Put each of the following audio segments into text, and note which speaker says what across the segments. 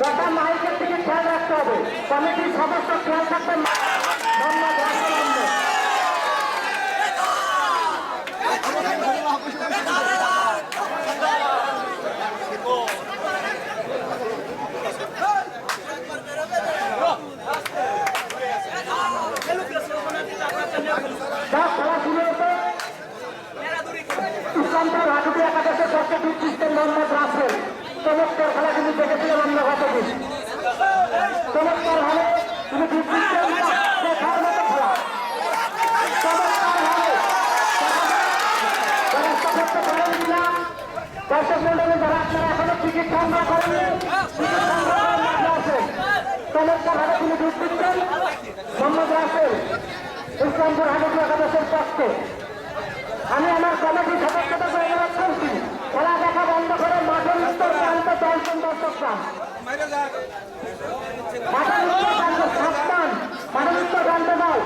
Speaker 1: কথা মাইকের দিকে খেয়াল রাখতে হবে। কমিটির সমস্ত খেয়াল থাকবেন মোহাম্মদ রাসেল আহমেদ। যা খেলা শুরু হতো ইসলামপুর হাটুটি একাদশের পক্ষে বিচ্ছিন্ন মোহাম্মদ রাসেল চমৎকার খেলা কিন্তু দেখেছিলেন আমরা গতদিন চমৎকার হলে তিনি বিচ্ছিন্ন দেখার মতো খেলা চমৎকার হলে ব্যবস্থা করতে পারেন কিনা দর্শক মন্ডলী যারা আপনারা এখনও টিকিট সংগ্রহ করেননি টিকিট সংগ্রহ করে মাঠে আসেন চমৎকার হাটে তিনি বিচ্ছিন্ন মোহাম্মদ রাসেল ইসলামপুর হাটুটি পক্ষে আমি আমার কমিটির সদস্যদের অনুরোধ করছি খেলা দেখা বন্ধ করে মাঠের উত্তর প্রান্তে দর্শন দর্শক পান মাঠের উত্তর প্রান্তে সাত পান মাঠের উত্তর প্রান্তে দাও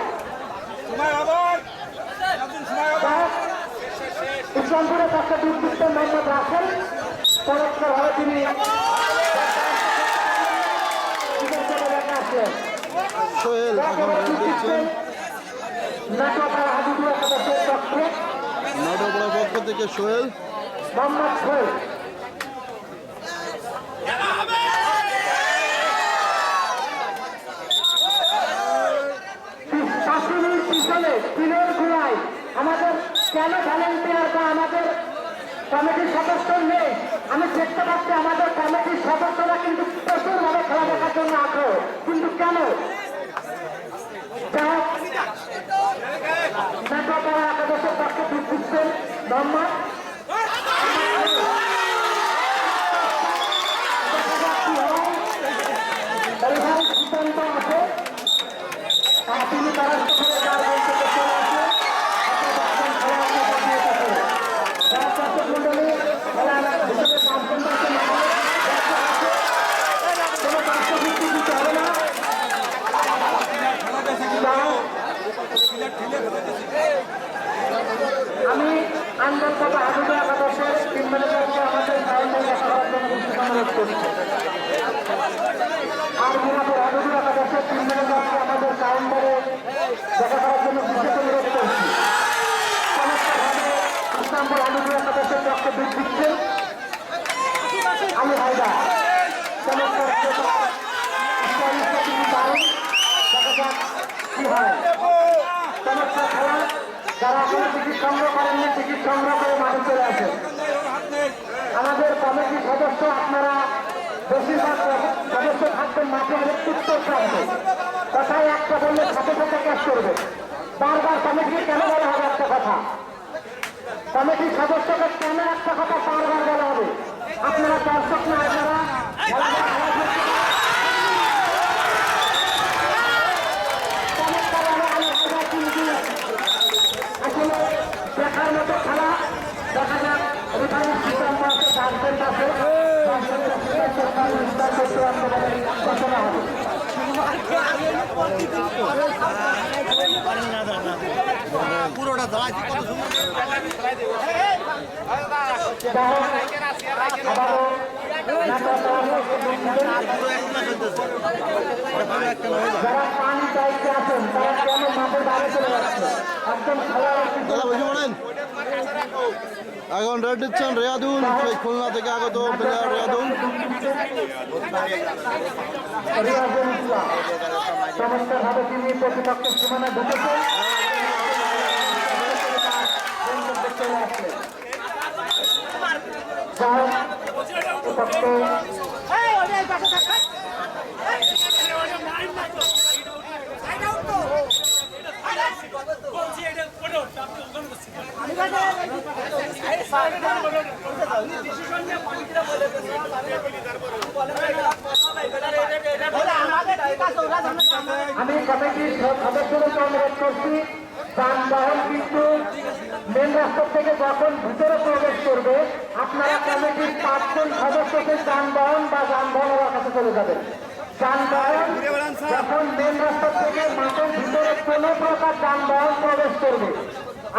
Speaker 1: ইসলামপুরের পক্ষে দুর্বৃত্ত মোহাম্মদ রাসেল তিনি
Speaker 2: সোহেল এখন দিচ্ছেন
Speaker 1: নাটকের হাজির সদস্যের পক্ষে
Speaker 2: নাটকড়া পক্ষ থেকে সোহেল।
Speaker 1: আমাদের কেন আমাদের কমিটির নেই আমি দেখতে পাচ্ছি আমাদের কমিটির সদস্যরা কিন্তু প্রচুরভাবে খেলা দেখার জন্য আগ্রহ। কিন্তু কেন যাই হোক, নাটকরা একাদশের পক্ষে সিদ্ধান্ত আছে আর তিনি তারা সকলে তার বলতে চলে আসে খেলা আছে বসিয়ে থাকে যারা দর্শক মন্ডলী খেলা ভিতরে পাঁচ ঘণ্টা আছে কোনো পার্শ্ববৃত্তি দিতে হবে না তাও আমি আন্দোলন হাবিব একাদশের টিম ম্যানেজারকে আমাদের সাইন্সের দেখা করার জন্য অনুরোধ করছি আর মিনাপুর হাবিব একাদশের টিম আমাদের কাউন্টারে দেখা করার জন্য বিশেষ অনুরোধ করছি চমৎকারভাবে ইসলামপুর হাবিব একাদশের পক্ষে বৃদ্ধ দিচ্ছে আমি হায়দা চমৎকার ইসলামিক তিনি দারুণ দেখা যাক কি হয় চমৎকার খেলা যারা এখনও টিকিট সংগ্রহ করেননি টিকিট সংগ্রহ করে মাঠে চলে আসেন আমাদের কমিটির সদস্য আপনারা বেশিরভাগ থাকবেন মাঠের উত্তর প্রান্তে কথায় একটা বললে সাথে সাথে ক্যাশ করবে। বারবার কমিটিকে কেন বলা হবে কথা? কমিটির সদস্যকে কেন একটা কথা বারবার বলা হবে? আপনারা দর্শক না, আপনারা খেলা দেখা খেলা দেখতে চমৎকারভাবে আমি হাজার কিন্তু আসলে দেখার মতো খেলা দেখা যাক রেফারি সিদ্ধান্ত আছে সার্জেন্ট আছে সার্জেন্টের সাথে সরকার বিস্তার করতে আন্দোলনের ঘোষণা হবে চলে যাচ্ছে একদম
Speaker 2: এখন রেড দিচ্ছেন রেয়াদুল সেই খুলনা থেকে আগত প্লেয়ার রেয়াদুল
Speaker 1: চলে যাই হোক, পক্ষে আমি কমিটির সদস্যদেরকে অনুরোধ করছি, যানবাহন কিন্তু মেন রাস্তা থেকে যখন ভিতরে প্রবেশ করবে, আপনারা কমিটির পাঁচজন সদস্যকে যানবাহন বা যানবাহনের কাছে চলে যাবেন। যানবাহন যখন মেন রাস্তা থেকে মাঠের ভিতরে কোনো প্রকার যানবাহন প্রবেশ করবে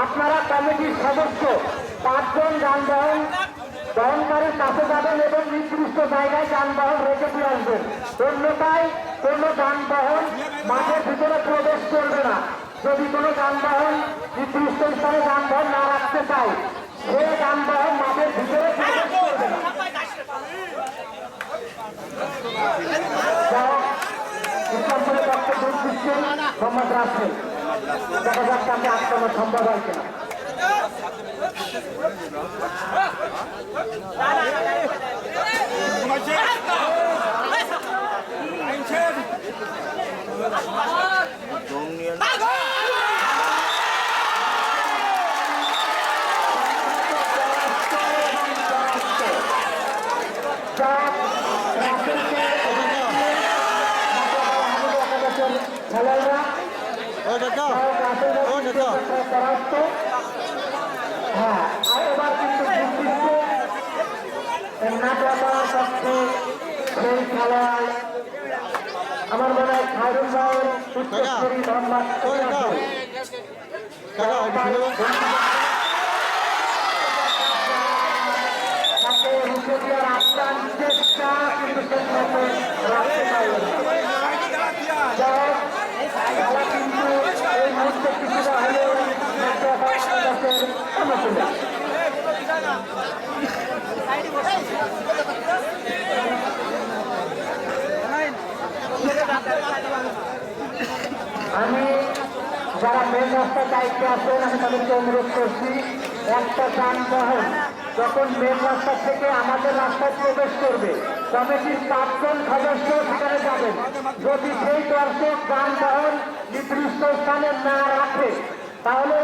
Speaker 1: আপনারা কমিটির সদস্য, পাঁচজন যানবাহন বহনকারীর কাছে যাবেন এবং নির্দিষ্ট জায়গায় যানবাহন রেখে দিয়ে আসবেন। অন্যথায় কোনো যানবাহন মাঠের ভিতরে প্রবেশ করবে না। যদি কোনো যানবাহন নির্দিষ্ট স্থানে যানবাহন না রাখতে চায়, সে যানবাহন মাঠের ভিতরে প্রবেশ করবে না। ইসলামপুরের দিচ্ছেন মোহাম্মদ রাসেল দেখা যাক তাকে আটকানো সম্ভব হয় কিনা যাক, রাসেলকে খেলোয়াড়রা
Speaker 2: ও কাকা ও কাকা
Speaker 1: হ্যাঁ আর এবার কিন্তু নির্দিষ্ট নাটকার পক্ষে সেই খেলায় আমার মনে হয় খায়রুল ভাইয়ের উত্তরসূরি মোহাম্মদ
Speaker 2: ও
Speaker 1: নিজের চেষ্টা কিন্তু শেষ মতো রাখতে পারলেন না। যাই হোক, খেলা কিন্তু এই মুহূর্তে কিছুটা হলেও নাট্যকার কাছে অনুকূলে। আমি যারা মেন রাস্তার দায়িত্বে আছেন, আমি তাদেরকে অনুরোধ করছি, একটা যানবাহন যখন মেন রাস্তা থেকে আমাদের রাস্তায় প্রবেশ করবে কমিটির পাঁচজন সদস্য সেখানে যাবেন। যদি সেই দর্শক যানবাহন নির্দিষ্ট স্থানে না রাখে, তাহলে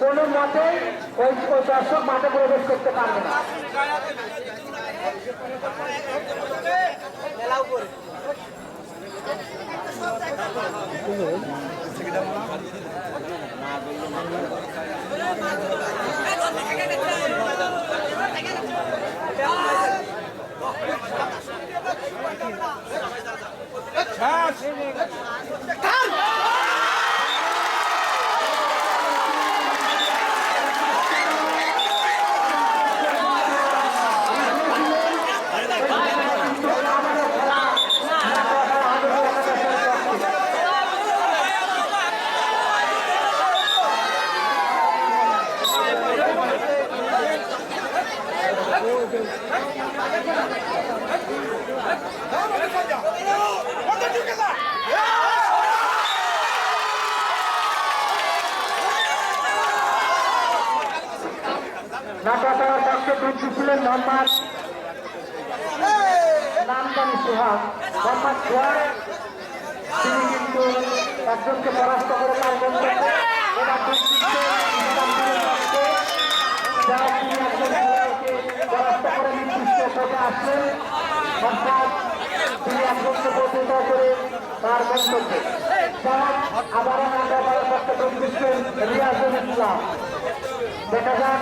Speaker 1: কোনো মতেই ওই দর্শক মাঠে প্রবেশ করতে পারবে না। নাটকের ছিলেন মোহাম্মদ নামদানি সোহাগ মোহাম্মদ সোহাগ তিনি কিন্তু একজনকে পরাস্ত করে তার গন্তব্যে এবার যারা তিনি একজন পরাস্ত করে নির্দিষ্ট পদে আসলেন। অর্থাৎ তিনি করে যারা আবারও নাটকের পক্ষে বৃদ্ধি রিয়াজুল ইসলাম। দেখা যাক,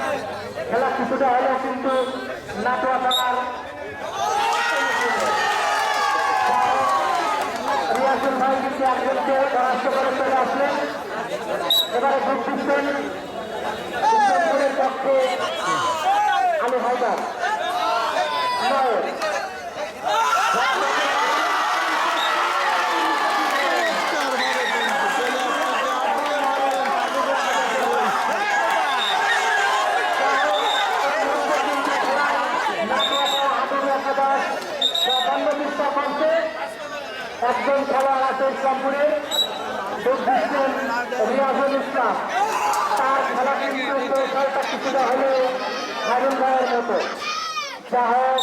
Speaker 1: খেলা কিছুটা হলেও কিন্তু নাটোয়া থানার রিয়াজুল ভাই কিন্তু একজনকে পরাস্ত করে চলে আসলেন। এবারে উত্তরপুরের পক্ষে আলু হায়দার। একজন খেলোয়াড় আছে ইসলামপুরে যোগ দিচ্ছেন রিয়াজুল ইসলাম। তার খেলা কিন্তু কিছুটা হলেও হারুন ভাইয়ের মতো। যা হোক